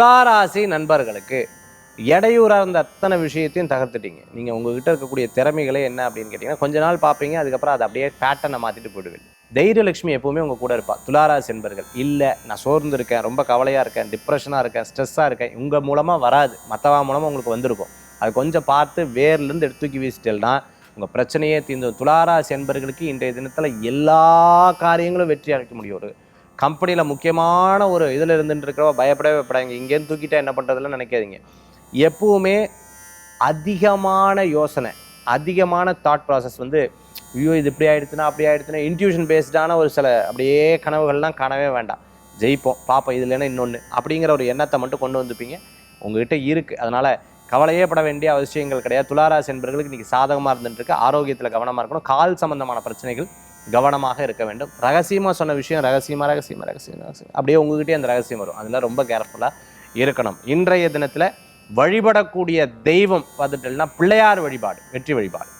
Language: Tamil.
துளாராசி நண்பர்களுக்கு இடையூறாக இருந்த அத்தனை விஷயத்தையும் தகர்த்துட்டீங்க. நீங்கள் உங்ககிட்ட இருக்கக்கூடிய திறமைகளே என்ன அப்படின்னு கேட்டிங்கன்னா கொஞ்ச நாள் பார்ப்பீங்க அதுக்கப்புறம் அதை அப்படியே பேட்டனை மாற்றிட்டு போயிடுவீங்க. தைரியலட்சுமி எப்போவுமே உங்கள் கூட இருப்பாள் துளாராசி என்பர்கள் இல்லை நான் சோர்ந்து இருக்கேன் ரொம்ப கவலையாக இருக்கேன் டிப்ரெஷனாக இருக்கேன் ஸ்ட்ரெஸ்ஸாக இருக்கேன் உங்கள் மூலமாக வராது. மற்றவா மூலமாக உங்களுக்கு வந்திருக்கும். அது கொஞ்சம் பார்த்து வேர்லேருந்து எடுத்து தூக்கி வீசிட்டேன்னா உங்கள் பிரச்சனையே தீர்ந்து துளாராசி என்பர்களுக்கு இன்றைய தினத்தில் எல்லா காரியங்களும் வெற்றி அடைக்க முடியும். ஒரு கம்பெனியில் முக்கியமான ஒரு இதில் இருந்துட்டு இருக்கிறவ பயப்படவே பயப்படாங்க இங்கேருந்து தூக்கிட்டா என்ன பண்ணுறதுலாம் நினைக்காதீங்க. எப்பவுமே அதிகமான யோசனை அதிகமான தாட் ப்ராசஸ் வந்து ஐயோ இது இப்படி ஆகிடுச்சுன்னா அப்படி ஆகிடுச்சுன்னா இன்ட்யூஷன் பேஸ்டான ஒரு சில அப்படியே கனவுகள்லாம் காணவே வேண்டாம். ஜெயிப்போம் பார்ப்போம் இது இல்லைன்னா இன்னொன்று அப்படிங்கிற ஒரு எண்ணத்தை மட்டும் கொண்டு வந்துப்பீங்க. உங்ககிட்ட இருக்குது அதனால் கவலையே பட வேண்டிய அவசியங்கள் கிடையாது. துளாராசி என்பவர்களுக்கு இன்றைக்கி சாதகமாக இருந்துட்டுருக்கு ஆரோக்கியத்தில் கவனமாக இருக்கணும். கால் சம்பந்தமான பிரச்சனைகள் கவனமாக இருக்க வேண்டும். ரகசியமாக சொன்ன விஷயம் ரகசியமாக ரகசியமாக ரகசியம் ரகசியம். அப்படியே உங்ககிட்டயே அந்த ரகசியம் வரும். அதில் ரொம்ப கேர்ஃபுல்லாக இருக்கணும். இன்றைய தினத்தில் வழிபடக்கூடிய தெய்வம் பார்த்துட்டோம்னா பிள்ளையார் வழிபாடு வெற்றி வழிபாடு.